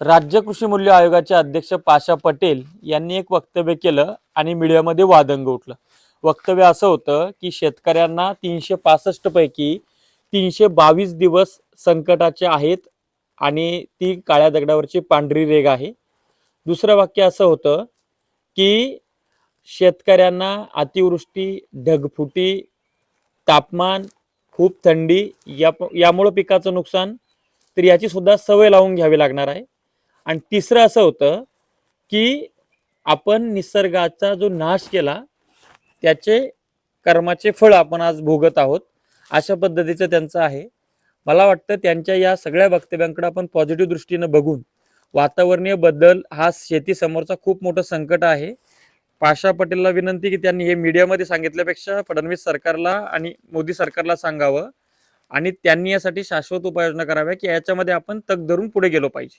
राज्य कृषी मूल्य आयोगाचे अध्यक्ष पाशा पटेल यांनी एक वक्तव्य केलं आणि मीडियामध्ये वादंग उठलं. वक्तव्य असं होतं की शेतकऱ्यांना तीनशे पासष्ट पैकी तीनशे बावीस दिवस संकटाचे आहेत आणि ती काळ्या दगडावरची पांढरी रेग आहे. दुसरं वाक्य असं होतं की शेतकऱ्यांना अतिवृष्टी ढगफुटी तापमान खूप थंडी या यामुळं पिकाचं नुकसान तर याची सुद्धा सवय लावून घ्यावी लागणार आहे. आणि तिसरं असं होतं की आपण निसर्गाचा जो नाश केला त्याचे कर्माचे फळ आपण आज भोगत आहोत अशा पद्धतीचं त्यांचं आहे. मला वाटतं त्यांच्या या सगळ्या वक्तव्यांकडे आपण पॉझिटिव्ह दृष्टीनं बघून वातावरणीय बदल हा शेतीसमोरचा खूप मोठं संकट आहे. पाशा पटेलला विनंती की त्यांनी हे मीडियामध्ये सांगितल्यापेक्षा फडणवीस सरकारला आणि मोदी सरकारला सांगावं आणि त्यांनी यासाठी शाश्वत उपाययोजना कराव्या की याच्यामध्ये आपण तग धरून पुढे गेलो पाहिजे.